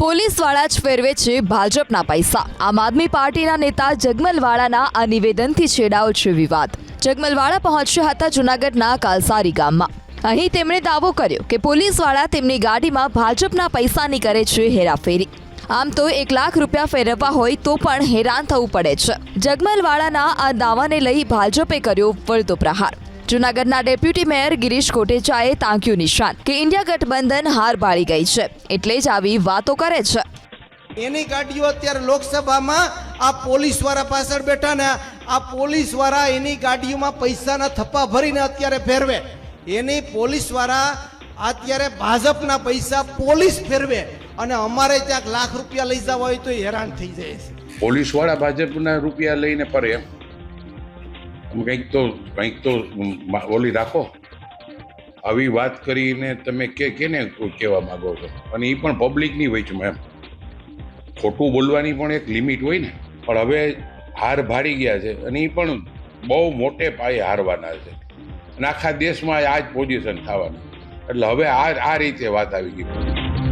પોલીસવાળા જ ફેરવે છે ભાજપના પૈસા. આમ આદમી પાર્ટીના નેતા જગમલવાળાના આ નિવેદનથી છેડાયો છે વિવાદ. જગમલવાળા પહોંચ્યા હતા જૂનાગઢના કાલસારી ગામમાં. અહીં તેમણે દાવો કર્યો કે પોલીસવાળા તેમની ગાડીમાં ભાજપના પૈસાની કરે છે હેરાફેરી. આમ તો એક લાખ રૂપિયા ફેરવવા હોય તો પણ હેરાન થવું પડે છે. જગમલવાળાના આ દાવાને લઈ ભાજપે કર્યો વળતો પ્રહાર. જૂનાગઢના ડેપ્યુટી મેયર ગિરીશ કોટેચાએ તાંક્યું નિશાન કે ઇન્ડિયા ગઠબંધન હાર બાળી ગઈ છે. એટલે જ આવી વાતો કરે છે. એની ગાડીઓ અત્યારે લોકસભામાં આ પોલીસવાળા પાછળ બેઠા ને આ પોલીસવાળા એની ગાડીઓમાં પૈસાના થપ્પા ભરીને અત્યારે ફેરવે. એની પોલીસવાળા અત્યારે ભાજપના પૈસા પોલીસ ફેરવે અને અમારે ક્યાંક લાખ રૂપિયા લઈ જવા હોય તો હેરાન થઈ જાય છે. પોલીસવાળા ભાજપના રૂપિયા લઈને ફરે એમ. કંઈક તો કંઈક તો ઓલી રાખો. આવી વાત કરીને તમે કે, કેને કહેવા માંગો છો? અને એ પણ પબ્લિકની વચમાં એમ ખોટું બોલવાની પણ એક લિમિટ હોય ને. પણ હવે હાર ભારી ગયા છે, અને એ પણ બહુ મોટે પાયે હારવાના છે. અને આખા દેશમાં આ જ પોઝિશન થવાના. એટલે હવે આ આ રીતે વાત આવી ગઈ.